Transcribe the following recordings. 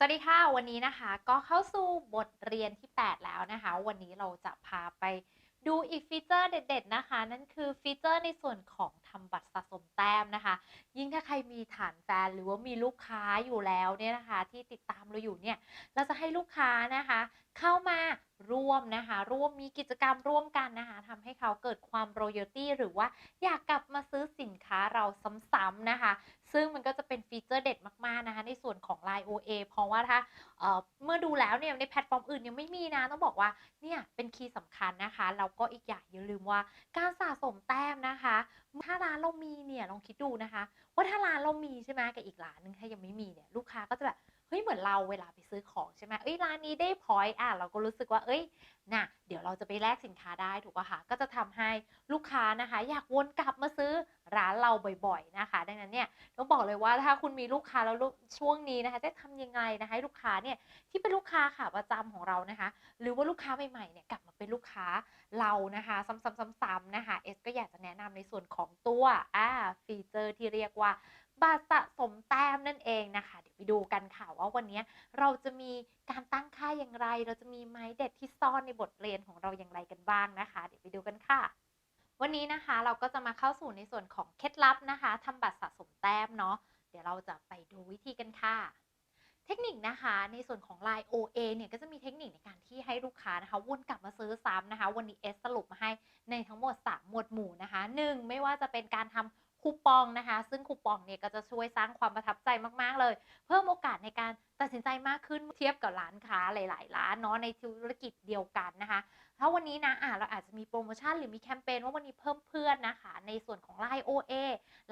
สวัสดีค่ะ วันนี้นะคะก็เข้าสู่บทเรียนที่ 8 แล้วนะคะ วันนี้เราจะพาไปดูอีกฟีเจอร์เด็ด ๆ นะคะ นั่นคือฟีเจอร์ในส่วนของทำบัตรสะสมแต้มนะคะ ยิ่งถ้าใครมีฐานแฟนหรือว่ามีลูกค้าอยู่แล้วเนี่ยนะคะ ที่ติดตามเราอยู่เนี่ย เราจะให้ลูกค้านะคะ เข้ามาร่วมนะคะ ร่วมมีกิจกรรมร่วมกันนะคะทำให้เขาเกิดความ royalty หรือว่าอยากกลับมาซื้อสินค้าเราซ้ำๆนะคะ ซึ่งมันก็จะเป็นฟีเจอร์เด็ดมากๆนะคะในส่วนของ Line OA เพราะว่าถ้าเเมื่อดูแล้วเนี่ยในแพลตฟอร์มอื่นยังไม่มีนะ ต้องบอกว่าเนี่ยเป็นคีย์สำคัญนะคะ แล้วก็อีกอย่างอย่าลืมว่าการสะสมแต้มนะคะ ถ้าร้านเรามีเนี่ยลองคิดดูนะคะ ว่าถ้าร้านเรามีใช่ไหมกับอีกร้านหนึงถ้ายังไม่มีเนี่ยลูกค้าก็จะแบบ เฮ้ยเหมือนเราเวลาไปซื้อของใช่ไหมเอ้ยร้านนี้ได้พอยต์อะเราก็รู้สึกว่าเอ้ยน่ะเดี๋ยวเราจะไปแลกสินค้าได้ถูกป่ะคะก็จะทำให้ลูกค้านะคะ อยากวนกลับมาซื้อร้านเราบ่อยๆนะคะ ดังนั้นเนี่ยต้องบอกเลยว่าถ้าคุณมีลูกค้าแล้วช่วงนี้นะคะจะทำยังไงนะคะให้ลูกค้าเนี่ยที่เป็นลูกค้าขาประจำของเรานะคะ หรือว่าลูกค้าใหม่ๆเนี่ยกลับมาเป็นลูกค้าเรานะคะ ซ้ำๆๆๆนะคะเอสก็อยากจะแนะนำในส่วนของตัวอ่าฟีเจอร์ที่เรียกว่า บัตรสะสมแต้มนั่นเองนะคะ เดี๋ยวไปดูกันค่ะว่าวันนี้เราจะมีการตั้งค่าอย่างไร เราจะมีไม้เด็ดที่ซ่อนในบทเรียนของเราอย่างไรกันบ้างนะคะ เดี๋ยวไปดูกันค่ะ วันนี้นะคะเราก็จะมาเข้าสู่ในส่วนของเคล็ดลับนะคะทำบัตรสะสมแต้มเนาะเดี๋ยวเราจะไปดูวิธีกันค่ะเทคนิคนะคะในส่วนของ Line OA เนี่ยก็จะมีเทคนิคในการที่ให้ลูกค้านะคะวนกลับมาซื้อซ้ำนะคะ วันนี้เอสสรุปมาให้ในทั้งหมด 3 หมวดหมู่นะคะ 1. ไม่ว่าจะเป็นการทำ คูปองนะคะ ซึ่งคูปองเนี่ยก็จะช่วยสร้างความประทับใจมากๆเลย เพิ่มโอกาสในการตัดสินใจมากขึ้นเทียบกับร้านค้าหลาย ๆ ร้านเนาะในธุรกิจเดียวกันนะคะถ้าวันนี้นะอะเราอาจจะมีโปรโมชั่นหรือมีแคมเปญว่าวันนี้เพิ่มเพื่อนนะคะ ในส่วนของ Line OA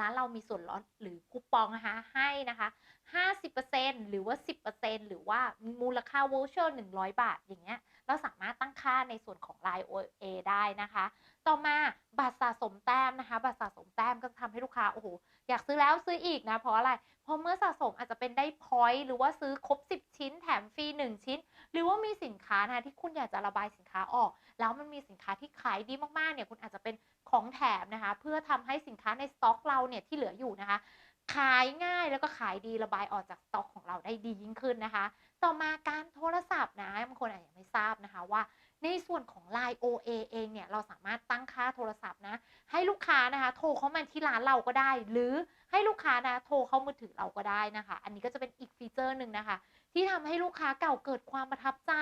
ร้านเรามีส่วนลดหรือคูปองนะคะให้นะคะ 50% หรือว่า 10%หรือว่ามูลค่า voucher 100 บาทอย่างเงี้ยเราสามารถตั้งค่าในส่วนของ Line OA ได้นะคะ ต่อมาบัตรสะสมแต้มนะคะ บัตรสะสมแต้มก็จะทำให้ลูกค้าโอ้โหอยากซื้อแล้วซื้ออีกนะเพราะอะไร เพราะเมื่อสะสมอาจจะเป็นได้ point หรือว่าซื้อครบ 10 ชิ้น แถมฟรี 1 ชิ้น หรือว่ามีสินค้านะะที่คุณอยากจะระบายสินค้าออก แล้วมันมีสินค้าที่ขายดีมากๆเนี่ยคุณอาจจะเป็นของแถมนะคะ เพื่อทำให้สินค้าในสต็อกเราเนี่ยที่เหลืออยู่นะคะ ขายง่ายแล้วก็ขายดีระบายออกจากสต็อกของเราได้ดียิ่งขึ้นนะคะ ต่อมาการโทรศัพท์นะบางคนอาจจะยังไม่ทราบนะคะว่า ในส่วนของ Line OA เองเนี่ยเราสามารถตั้งค่าโทรศัพท์นะ ให้ลูกค้านะคะโทรเข้ามาที่ร้านเราก็ได้ หรือให้ลูกค้านะโทรเข้ามือถือเราก็ได้นะคะ อันนี้ก็จะเป็นอีกฟีเจอร์หนึ่งนะคะ ที่ทำให้ลูกค้าเก่าเกิดความประทับใจ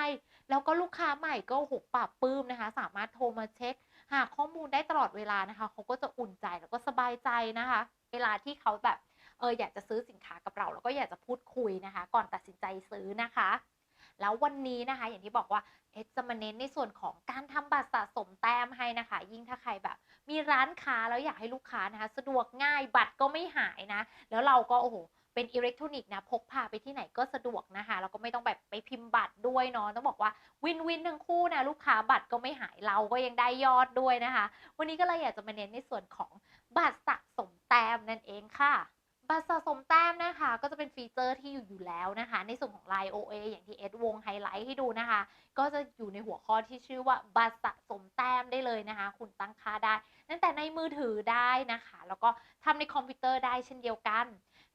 แล้วก็ลูกค้าใหม่ก็โอ้โหปรับปื้มนะคะ สามารถโทรมาเช็ค หาข้อมูลได้ตลอดเวลานะคะเขาก็จะอุ่นใจแล้วก็สบายใจนะคะ เวลาที่เขาแบบ อออยากจะซื้อสินค้ากับเรา แล้วก็อยากจะพูดคุยนะคะ ก่อนตัดสินใจซื้อนะคะ แล้ววันนี้นะคะ อย่างที่บอกว่าเอจะมาเน้นในส่วนของการทำบัตรสะสมแต้มให้นะคะ ยิ่งถ้าใครแบบ มีร้านค้าแล้วอยากให้ลูกค้านะคะ สะดวกง่ายบัตรก็ไม่หายนะ แล้วเราก็โอ้โหเป็นอิเล็กทรอนิกส์นะพกพาไปที่ไหนก็สะดวกนะคะแล้วก็ไม่ต้องแบบไปพิมพ์บัตรด้วยเนาะต้องบอกว่าวินวินทั้งคู่นะลูกค้าบัตรก็ไม่หายเราก็ยังได้ยอดด้วยนะคะ วันนี้ก็เลยอยากจะมาเน้นในส่วนของบัตรสะสมแต้มนั่นเองค่ะ บัตรสะสมแต้มนะคะ ก็จะเป็นฟีเจอร์ที่อยู่อยู่แล้วนะคะ ในส่วนของ Line OA อย่างที่เอสวงไฮไลท์ให้ดูนะคะ ก็จะอยู่ในหัวข้อที่ชื่อว่าบัตรสะสมแต้มได้เลยนะคะ คุณตั้งค่าได้ตั้งแต่ในมือถือได้นะคะ แล้วก็ทำในคอมพิวเตอร์ได้เช่นเดียวกัน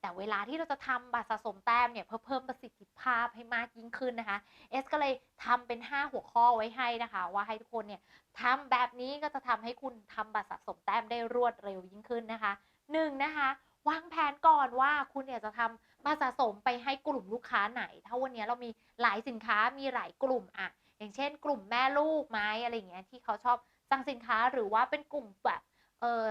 แต่เวลาที่เราจะทำบัตรสะสมแต้มเนี่ยเพื่อเพิ่มประสิทธิภาพให้มากยิ่งขึ้นนะคะเอสก็เลยทำเป็น 5 หัวข้อไว้ให้นะคะ ว่าให้ทุกคนเนี่ยทำแบบนี้ก็จะทำให้คุณทำบัตรสะสมแต้มได้รวดเร็วยิ่งขึ้นนะคะหนึ่งนะคะ วางแผนก่อนว่าคุณอยากจะทำมาสะสมไปให้กลุ่มลูกค้าไหน ถ้าวันนี้เรามีหลายสินค้ามีหลายกลุ่มอะอย่างเช่น กลุ่มแม่ลูกไหมอะไรอย่างเงี้ยที่เขาชอบสั่งสินค้าหรือว่าเป็นกลุ่มแบบเออ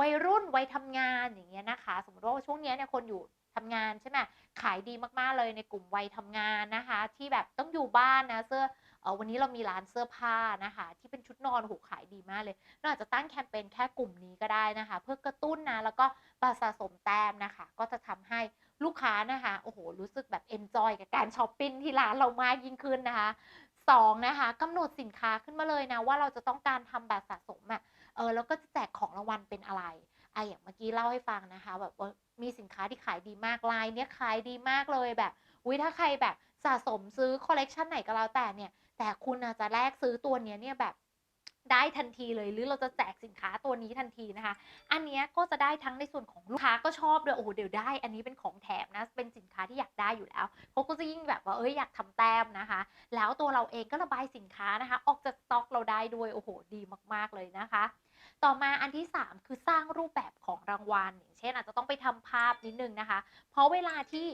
วัยรุ่นวัยทำงานอย่างเงี้ยนะคะ สมมติว่าช่วงนี้เนี่ยคนอยู่ทำงานใช่ไหมขายดีมากๆเลยในกลุ่มวัยทำงานนะคะ ที่แบบต้องอยู่บ้านนะเสื้อ เออวันนี้เรามีร้านเสื้อผ้านะคะ ที่เป็นชุดนอนโหขายดีมากเลยเราอาจจะตั้งแคมเปญแค่กลุ่มนี้ก็ได้นะคะ เพื่อกระตุ้นนะแล้วก็บัตรสะสมแต้มนะคะ ก็จะทำให้ลูกค้านะคะโอ้โหรู้สึกแบบเอนจอยกับการช้อปปิ้งที่ร้านเรามากยิ่งขึ้นนะคะสองนะคะกำหนดสินค้าขึ้นมาเลยนะ ว่าเราจะต้องการทำบัตรสะสมอะ่ะเออแล้วก็จะแจกของรางวัลเป็นอะไรไออย่างเมื่อกี้เล่าให้ฟังนะคะ แบบว่ามีสินค้าที่ขายดีมากลายเนี้ยขายดีมากเลยแบบอุ้ยถ้าใครแบบสะสมซื้อคอลเลกชันไหนก็แล้วแต่เนี่ย แต่คุณอาจจะแลกซื้อตัวเนี้ยเนี่ยแบบได้ทันทีเลยหรือเราจะแจกสินค้าตัวนี้ทันทีนะคะ อันนี้ก็จะได้ทั้งในส่วนของลูกค้าก็ชอบเลยโอ้โหเดี๋ยวได้ อันนี้เป็นของแถมนะเป็นสินค้าที่อยากได้อยู่แล้วเขาก็จะยิ่งแบบว่าเอ้ยอยากทำแต้มนะคะ แล้วตัวเราเองก็ระบายสินค้านะคะ ออกจากสต็อกเราได้ด้วยโอ้โหดีมากๆเลยนะคะ ต่อมาอันที่ 3 คือสร้างรูปแบบของรางวัลอย่างเช่นอาจจะต้องไปทำภาพนิดนึงนะคะ เพราะเวลาที่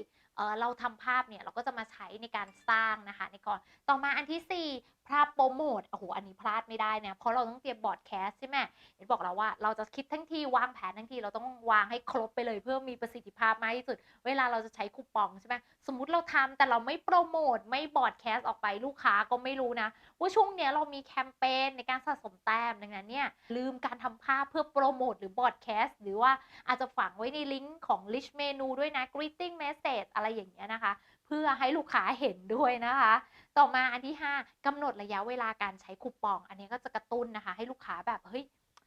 เราทำภาพเนี่ยเราก็จะมาใช้ในการสร้างนะคะในก่อนต่อมาอันที่ 4 ถ้าโปรโมทโอ้โหอันนี้พลาดไม่ได้เนี่ยเพราะเราต้องเตรียมบอร์ดแคสใช่ไหมเห็นบอกเราว่าเราจะคิดทั้งทีวางแผนทั้งทีเราต้องวางให้ครบไปเลยเพื่อมีประสิทธิภาพมากที่สุด เวลาเราจะใช้คูปองใช่ไหมสมมติเราทำแต่เราไม่โปรโมทไม่บอร์ดแคสออกไปลูกค้าก็ไม่รู้นะ ว่าช่วงเนี้ยเรามีแคมเปญในการสะสมแต้มดังนั้นเนี่ยลืมการทำภาพเพื่อโปรโมทหรือบอร์ดแคสหรือว่าอาจจะฝังไว้ในลิงก์ของลิชเมนูด้วยนะ greeting message อะไรอย่างเงี้ยนะคะ เพื่อให้ลูกค้าเห็นด้วยนะคะ ต่อมาอันที่ 5กำหนดระยะเวลาการใช้คูปอง อันนี้ก็จะกระตุ้นนะคะ ให้ลูกค้าแบบเฮ้ย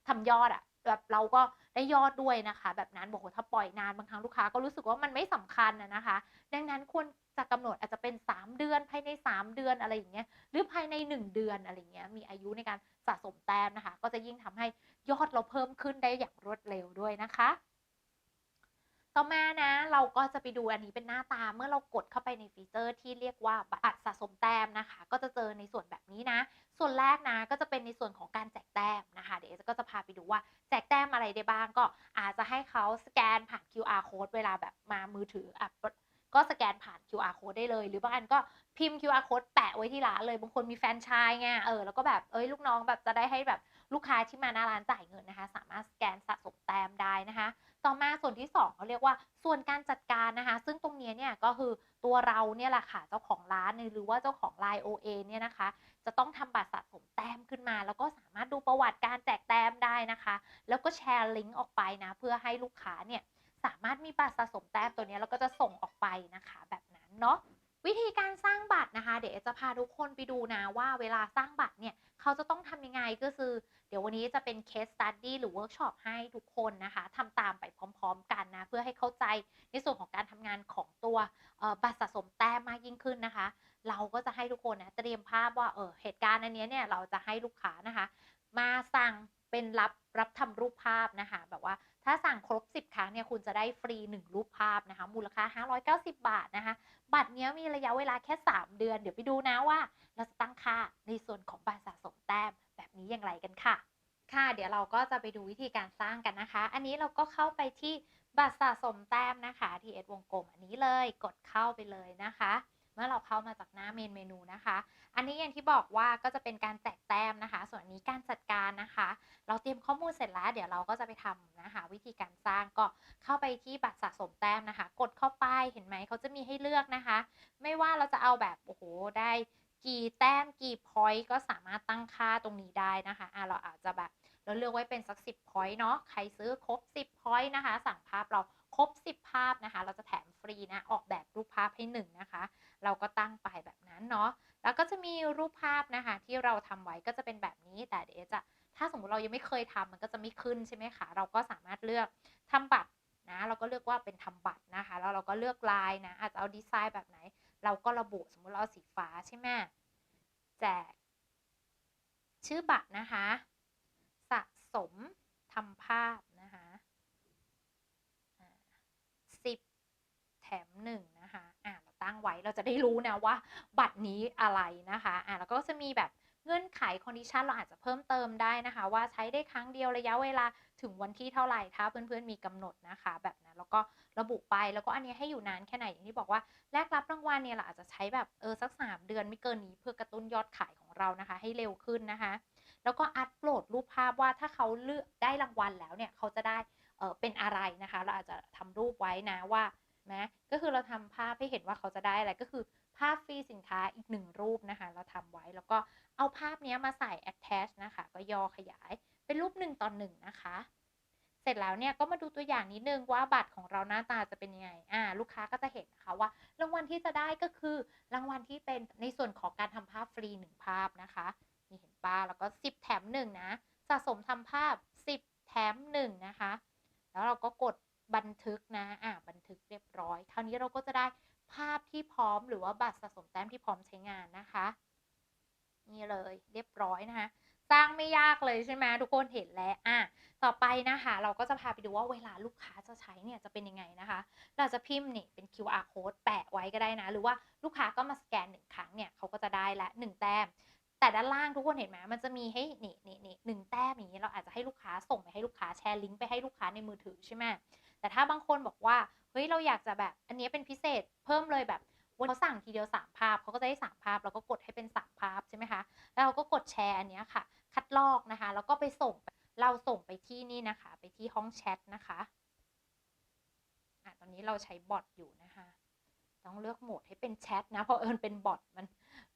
ทำยอดอะแบบเราก็ได้ยอดด้วยนะคะ แบบนั้นบอกว่าถ้าปล่อยนานบางครั้งลูกค้าก็รู้สึกว่ามันไม่สำคัญนะคะ ดังนั้นควรจะกำหนดอาจจะเป็น 3 เดือนภายใน 3 เดือนอะไรอย่างเงี้ยหรือภายใน 1 เดือนอะไรเงี้ยมีอายุในการสะสมแต้มนะคะ ก็จะยิ่งทำให้ยอดเราเพิ่มขึ้นได้อย่างรวดเร็วด้วยนะคะ ต่อมานะ เราก็จะไปดูอันนี้เป็นหน้าตาเมื่อเรากดเข้าไปในฟีเจอร์ที่เรียกว่าบัตรสะสมแต้มนะคะ ก็จะเจอในส่วนแบบนี้นะ ส่วนแรกนะก็จะเป็นในส่วนของการแจกแต้มนะคะ เดี๋ยวก็จะพาไปดูว่าแจกแต้มอะไรได้บ้าง ก็อาจจะให้เขาสแกนผ่าน QR code เวลาแบบมามือถืออะก็สแกนผ่าน QR code ได้เลย หรือบางอันก็พิมพ์ QR code แปะไว้ที่ร้านเลย บางคนมีแฟนชส์ไง เออ แล้วก็แบบ เอ้ย ลูกน้องแบบจะได้ให้แบบลูกค้าที่มาหน้าร้านจ่ายเงินนะคะ สามารถสแกนสะสมแต้มได้นะคะ ต่อมาส่วนที่2เขาเรียกว่าส่วนการจัดการนะคะ ซึ่งตรงนี้เนี่ยก็คือตัวเราเนี่ยแหละค่ะเจ้าของร้านหรือว่าเจ้าของไลน์ OA เนี่ยนะคะ จะต้องทำบัตรสะสมแต้มขึ้นมา แล้วก็สามารถดูประวัติการแจกแต้มได้นะคะ แล้วก็แชร์ลิงก์ออกไปนะเพื่อให้ลูกค้าเนี่ยสามารถมีบัตรสะสมแต้มตัวนี้แล้วก็จะส่งออกไปนะคะ แบบนั้นเนาะ วิธีการสร้างบัตรนะคะ เดี๋ยวจะพาทุกคนไปดูนะว่าเวลาสร้างบัตรเนี่ยเขาจะต้องทำยังไงก็คือ เดี๋ยววันนี้จะเป็น case study หรือ workshop ให้ทุกคนนะคะทำตามไปพร้อมๆกันนะ เพื่อให้เข้าใจในส่วนของการทำงานของตัวบัตรสะสมแต้มมากยิ่งขึ้นนะคะ เราก็จะให้ทุกคนนะเตรียมภาพว่าเออเหตุการณ์อันนี้เนี่ยเราจะให้ลูกค้านะคะ มาสั่งเป็นรับรับทำรูปภาพนะคะ แบบว่า ถ้าสั่งครบ 10 ครั้งเนี่ยคุณจะได้ฟรี 1 รูปภาพนะคะมูลค่า 590 บาทนะคะ บัตรเนี้ยมีระยะเวลาแค่ 3 เดือน เดี๋ยวไปดูนะว่า เราจะตั้งค่าในส่วนของบัตรสะสมแต้มแบบนี้อย่างไรกันค่ะ ค่ะ เดี๋ยวเราก็จะไปดูวิธีการสร้างกันนะคะ อันนี้เราก็เข้าไปที่บัตรสะสมแต้มนะคะที่เอ็ดวงกลมอันนี้เลยกดเข้าไปเลยนะคะ เมื่อเราเข้ามาจากหน้าเมนเมนูนะคะ อันนี้อย่างที่บอกว่าก็จะเป็นการแจกแต้มนะคะ ส่วนนี้การจัดการนะคะ เราเตรียมข้อมูลเสร็จแล้ว เดี๋ยวเราก็จะไปทำนะคะ วิธีการสร้างก็เข้าไปที่บัตรสะสมแต้มนะคะ กดเข้าไปเห็นไหมเขาจะมีให้เลือกนะคะ ไม่ว่าเราจะเอาแบบโอ้โหได้กี่แต้มกี่พอยต์ก็สามารถตั้งค่าตรงนี้ได้นะคะอะเราอาจจะแบบเราเลือกไว้เป็นสัก 10พอยต์เนาะใครซื้อครบ 10พอยต์นะคะ สั่งภาพเราครบ 10 ภาพนะคะ เราจะแถมฟรีนะ ออกแบบรูปภาพให้1นะคะ เราก็ตั้งไปแบบนั้นเนาะแล้วก็จะมีรูปภาพนะคะที่เราทำไว้ก็จะเป็นแบบนี้แต่เดี๋ยวจะถ้าสมมติเรายังไม่เคยทำมันก็จะไม่ขึ้นใช่ไหมคะเราก็สามารถเลือกทำบัตรนะเราก็เลือกว่าเป็นทำบัตรนะคะแล้วเราก็เลือกลายนะอาจจะเอาดีไซน์แบบไหน เราก็ระบุสมมุติเราเอาสีฟ้าใช่ไหมแจกชื่อบัตรนะคะ สะสมทำภาพนะคะสิบแถมหนึ่ง ไว้ เราจะได้รู้นะว่า บัตรนี้อะไรนะคะอ่าแล้วก็จะมีแบบเงื่อนไขคอนดิชันเราอาจจะเพิ่มเติมได้นะคะ ว่าใช้ได้ครั้งเดียวระยะเวลาถึงวันที่เท่าไหร่ถ้าเพื่อนๆมีกำหนดนะคะ แบบนั้นแล้วก็ระบุไปแล้วก็อันนี้ให้อยู่นานแค่ไหนอย่างที่บอกว่าแลกรับรางวัลเนี่ยเราอาจจะใช้แบบเออสัก 3 เดือนไม่เกินนี้เพื่อกระตุ้นยอดขายของเรานะคะ ให้เร็วขึ้นนะคะ แล้วก็อัปโหลดรูปภาพว่าถ้าเขาเลือกได้รางวัลแล้วเนี่ยเขาจะได้เออเป็นอะไรนะคะ เราอาจจะทำรูปไว้นะว่า นะก็คือเราทำภาพให้เห็นว่าเขาจะได้อะไรก็คือภาพฟรีสินค้าอีกหนึ่งรูปนะคะ เราทำไว้แล้วก็เอาภาพนี้มาใส่ attach นะคะ ก็ย่อขยายเป็นรูปหนึ่งต่อหนึ่งนะคะ เสร็จแล้วเนี่ยก็มาดูตัวอย่างนิดนึงว่าบัตรของเราหน้าตาจะเป็นยังไงอ่าลูกค้าก็จะเห็นนะคะว่า รางวัลที่จะได้ก็คือรางวัลที่เป็นในส่วนของการทำภาพฟรีหนึ่งภาพนะคะนี่เห็นป้าแล้วก็ 10 แถม1นะสะสมทำภาพ 10 แถม1นะคะ แล้วเราก็กด บันทึกนะอ่าบันทึกเรียบร้อย คราวนี้เราก็จะได้ภาพที่พร้อมหรือว่าบัตรสะสมแต้มที่พร้อมใช้งานนะคะ นี่เลยเรียบร้อยนะคะ สร้างไม่ยากเลยใช่ไหมทุกคนเห็นแล้วอะต่อไปนะคะ เราก็จะพาไปดูว่าเวลาลูกค้าจะใช้เนี่ยจะเป็นยังไงนะคะ เราจะพิมพ์นี่เป็น QR code แปะไว้ก็ได้นะ หรือว่าลูกค้าก็มาสแกนหนึ่งครั้งเนี่ยเขาก็จะได้ละหนึ่งแต้มแต่ด้านล่างทุกคนเห็นไหมมันจะมีให้นี่นี่นี่หนึ่งแต้มอย่างนี้เราอาจจะให้ลูกค้าส่งไปให้ลูกค้าแชร์ลิงก์ไปให้ลูกค้าในมือถือใช่ไหม แต่ถ้าบางคนบอกว่าเฮ้ยเราอยากจะแบบอันนี้เป็นพิเศษเพิ่มเลยแบบวันเขาสั่งทีเดียว 3 ภาพเขาก็จะได้ 3 ภาพแล้วก็กดให้เป็น 3 ภาพใช่ไหมคะแล้วเราก็กดแชร์อันนี้ค่ะ คัดลอกนะคะ แล้วก็ไปส่งเราส่งไปที่นี่นะคะ ไปที่ห้องแชทนะคะอะตอนนี้เราใช้บอทอยู่นะคะต้องเลือกโหมดให้เป็นแชทนะเพราะเอิญเป็นบอทมัน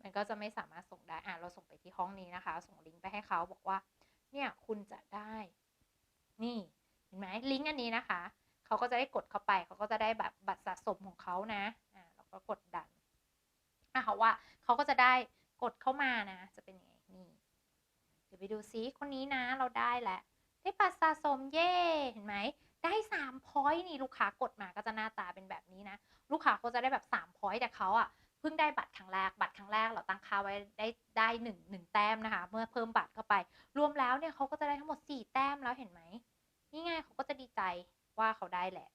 มันก็จะไม่สามารถส่งได้อะเราส่งไปที่ห้องนี้นะคะ ส่งลิงก์ไปให้เขาบอกว่า เนี่ยคุณจะได้ นี่เห็นไหมลิงก์อันนี้นะคะ เขาก็จะได้กดเข้าไป เขาก็จะได้แบบบัตรสะสมของเขานะอ่าเราก็กดดันอะเขาว่าเขาก็จะได้กดเข้ามานะ จะเป็นยังไงนี่เดี๋ยวไปดูซิคนนี้นะ เราได้แล้วได้บัตรสะสมเย่เห็นไหมได้สามพอยต์นี่ลูกค้ากดมาก็จะหน้าตาเป็นแบบนี้นะ ลูกค้าก็จะได้แบบ3 point แต่เขาอะเพิ่งได้บัตรครั้งแรกบัตรครั้งแรกเราตั้งค่าไว้ได้ได้หนึ่งหนึ่งแต้มนะคะ เมื่อเพิ่มบัตรเข้าไป รวมแล้วเนี่ยเขาก็จะได้ทั้งหมด 4 แต้มแล้วเห็นไหม นี่ไงเขาก็จะดีใจว่า เขาได้แหละ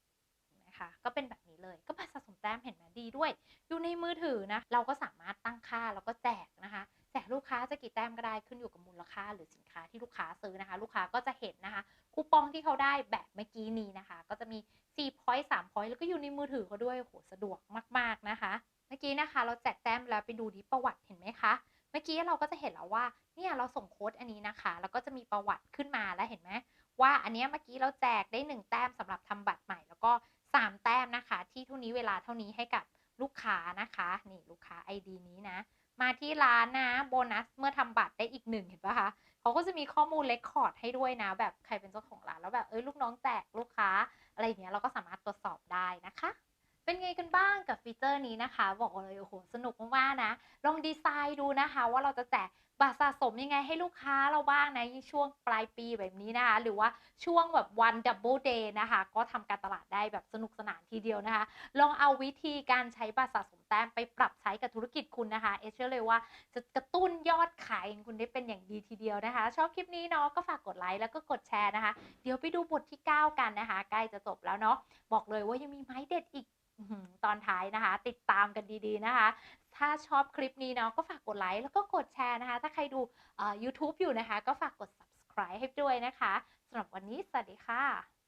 นะคะก็เป็นแบบนี้เลยก็บัตรสะสมแต้มเห็นไหมดีด้วย อยู่ในมือถือนะ เราก็สามารถตั้งค่าแล้วก็แจกนะคะแจกลูกค้าจะกี่แต้มก็ได้ขึ้นอยู่กับมูลค่าหรือสินค้าที่ลูกค้าซื้อนะคะ ลูกค้าก็จะเห็นนะคะคูปองที่เขาได้แบบเมื่อกี้นี้นะคะ ก็จะมี4 point 3 point แล้วก็อยู่ในมือถือเขาด้วยโหสะดวกมาก ๆนะคะ เมื่อกี้นะคะ เราแจกแต้มแล้วไปดูที่ประวัติเห็นไหมคะเมื่อกี้เราก็จะเห็นแล้วว่าเนี่ยเราส่งโค้ดอันนี้นะคะ แล้วก็จะมีประวัติขึ้นมาแล้วเห็นไหม ว่าอันนี้เมื่อกี้เราแจกได้ 1 แต้มสำหรับทำบัตรใหม่ แล้วก็ 3 แต้มนะคะ ที่เท่านี้เวลาเท่านี้ให้กับลูกค้านะคะนี่ลูกค้า ID นี้นะ มาที่ร้านนะโบนัสเมื่อทำบัตรได้อีกหนึ่งเห็นปะคะเขาก็จะมีข้อมูลเลคคอร์ดให้ด้วยนะ แบบใครเป็นเจ้าของร้านแล้วแบบเอ้ยลูกน้องแจกลูกค้าอะไรอย่างเงี้ยเราก็สามารถตรวจสอบได้นะคะ เป็นไงกันบ้างกับฟีเจอร์นี้นะคะ บอกเลยโอ้โหสนุกมากๆนะ ลองดีไซน์ดูนะคะ ว่าเราจะแจกบัตรสะสมยังไงให้ลูกค้าเราบ้างนะในช่วงปลายปีแบบนี้นะคะ หรือว่าช่วงแบบวันดับเบิลเดย์นะคะ ก็ทำการตลาดได้แบบสนุกสนานทีเดียวนะคะ ลองเอาวิธีการใช้บัตรสะสมแต้มไปปรับใช้กับธุรกิจคุณนะคะ เอเชื่อเลยว่าจะกระตุ้นยอดขายของคุณได้เป็นอย่างดีทีเดียวนะคะ ชอบคลิปนี้เนาะก็ฝากกดไลค์แล้วก็กดแชร์นะคะ เดี๋ยวไปดูบทที่ 9 กันนะคะ ใกล้จะจบแล้วเนาะบอกเลยว่ายังมีไม้เด็ดอีก ตอนท้ายนะคะ ติดตามกันดีๆนะคะ ถ้าชอบคลิปนี้เนาะก็ฝากกดไลค์แล้วก็กดแชร์นะคะ ถ้าใครดู YouTube อยู่นะคะ ก็ฝากกด subscribe ให้ด้วยนะคะสำหรับวันนี้สวัสดีค่ะ